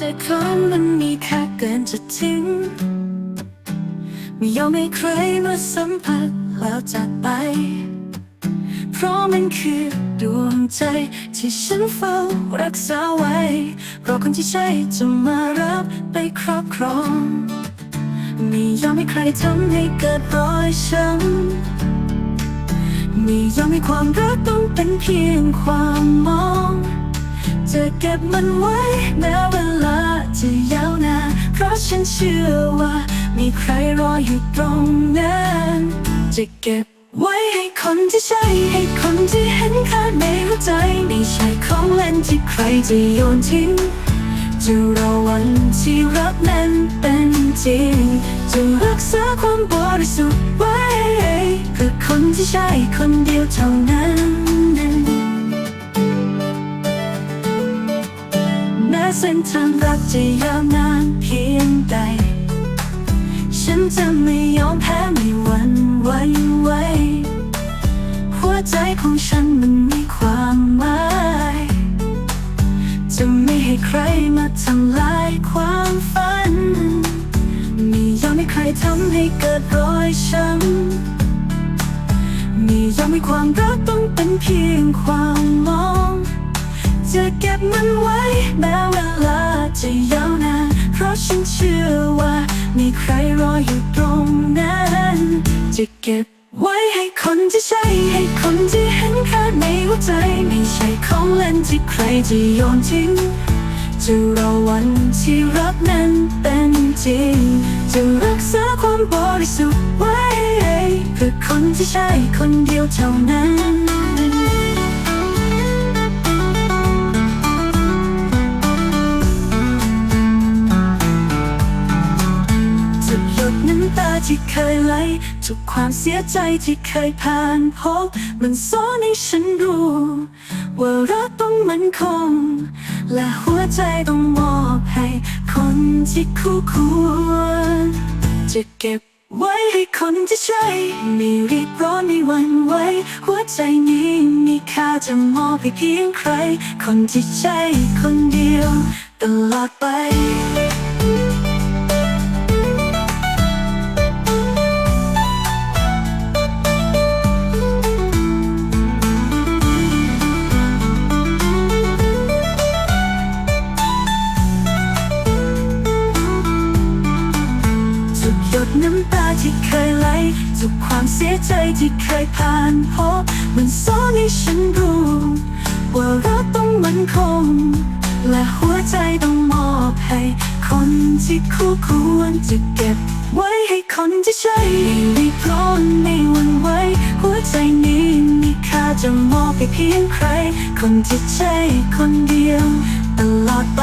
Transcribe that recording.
จคนมันมีค่าเกินจะทิ้ง ไม่ยอมให้ใครมาสัมผัสแล้วจากไป เพราะมันคือดวงใจที่ฉันเฝ้ารักษาไว้รอคนที่ใช่จะมารับไปครอบครองไม่ยอมให้ใครทำให้เกิดรอยช้ำไม่ยอมให้ความรักต้องเป็นเพียงความมอง จะเก็บมันไว้แม้เวลาจะยาวนานเพราะฉันเชื่อว่า มีใครรออยู่ตรงนั้นจะเก็บไว้ให้คนที่ใช่ให้คนที่เห็นค่าในหัวใจไม่ใช่ของเล่นที่ใครจะโยนทิ้งจะรอวันที่รักนั้นเป็นจริงจะรักษาความบริสุทธิ์ไว้เพื่อคนที่ใช่คนเดียวเท่านั้น เส้นทางรักจะยาวนานเพียงใด ฉันจะไม่ยอมแพ้ไม่หวั่นไหวไหวหัวใจของฉันมันมีความหมาย จะไม่ให้ใครมาทำลายความฝัน ไม่ยอมให้ใครทำให้เกิดรอยช้ำไม่ยอมให้ความรักต้องเป็นเพียงความ จะเก็บมันไว้แม้เวลาจะยาวนานเพราะฉันเชื่อว่า มีใครรออยู่ตรงนั้น จะเก็บไว้ให้คนที่ใช่ให้คนที่เห็นค่าในหัวใจ ไม่ใช่ของเล่นที่ใครจะโยนทิ้ง จะรอวันที่รักนั้นเป็นจริง จะรักษาความบริสุทธิ์ไว้เพื่อคนที่ใช่คนเดียวเท่านั้น ที่เคยไหลทุกความเสียใจที่เคยผ่านพบ มันสอนให้ฉันรู้ ว่ารักต้องมันคง และหัวใจต้องมอบให้คนที่คู่ควรจะเก็บไว้ให้คนที่ใช่ไม่รีบร้อนไม่หวั่นไหวหัวใจนี้มีค่าจะมอบให้เพียงใคร คนที่ใช่คนเดียวตลอดไป น้ำตาที่เคยไหลทุกความเสียใจที่เคยผ่านพบมันสอนให้ฉันรู้ ว่ารักต้องมั่นคง และหัวใจต้องมอบให้ คนที่คู่ควรจะเก็บ ไว้ให้คนที่ใช่ไม่รีบร้อนไม่หวั่นไหวหัวใจนี้มีค่าจะมอบให้เพียงใคร คนที่ใช่คนเดียว ตลอดไป